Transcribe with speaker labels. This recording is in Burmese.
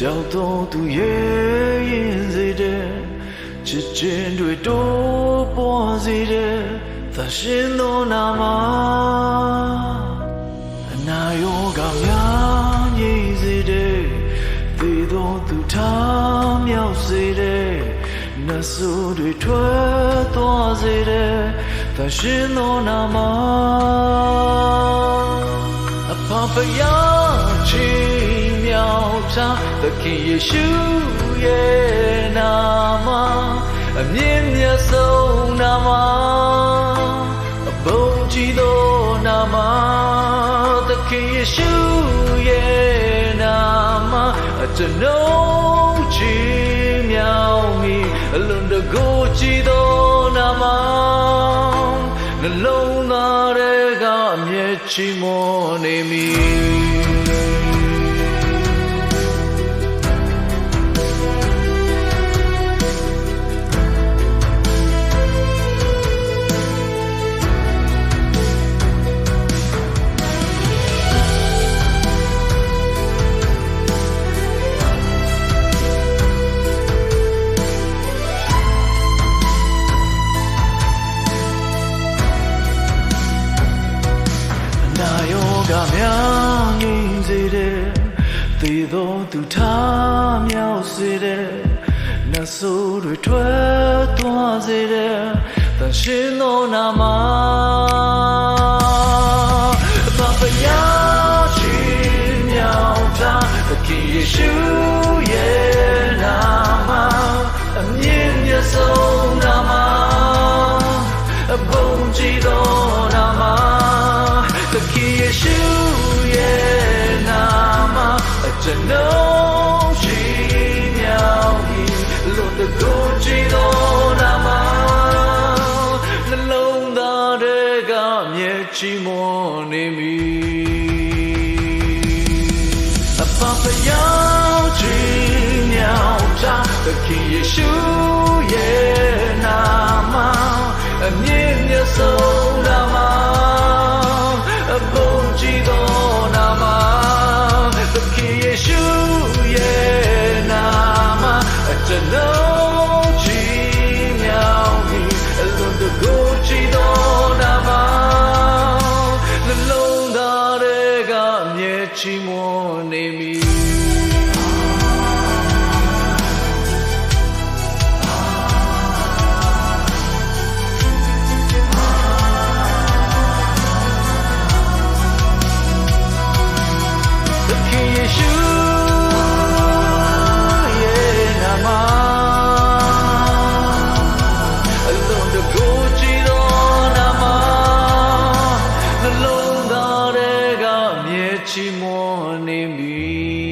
Speaker 1: ကြောက်တော့သူရဲ့ရင်စေတဲ့ချစ်ချင်းတွေတိုးပေါ်စေတဲ့သရှင်သောနာမအနာယောဂများငြိမ့်စေတဲ့သေသောသူထားမြောက်စေတဲ့နတ်ဆိုးတွေထွက်သွားစေတဲ့သရှင်သောနာမအဖဖယားချီမြော က်ချသခင်ယေရှုရဲ့နာမအမြင့်မြတ်ဆုံးနာမအဘုံကြီးသောနာမသခင်ယေရှုရဲ့နာမအကျွန်ုပ်ချီမြောက်မီအလွန်တကိုးကြီးသောနာမနှလုံးသားတွေကအမျက်ချီးမွမ်းနေမည် ယောဂများငြိမ်စေတဲ့သေသောသူထားမြောက်စေတဲ့နတ်ဆိုးတွေထွက်သွားစေတဲ့သင်ရှင်သောနာမဘာပယာချီမြောက်တာသခင်ယေရှုရဲ့နာမအမြင့်မြတ်ဆုံးနာမ ခင်ယေရှုရဲ့နာမအကျွန်ုပ်ရှိမြောက်၏လွန်တကိုးကြည်သောနာမနှလုံးသားတွေကမြဲချီးမွမ်းနေမည်အပပရောက်ချီမြောက်တာသခင်ယေရှုရဲ့ မြဲ 寂寞的雨。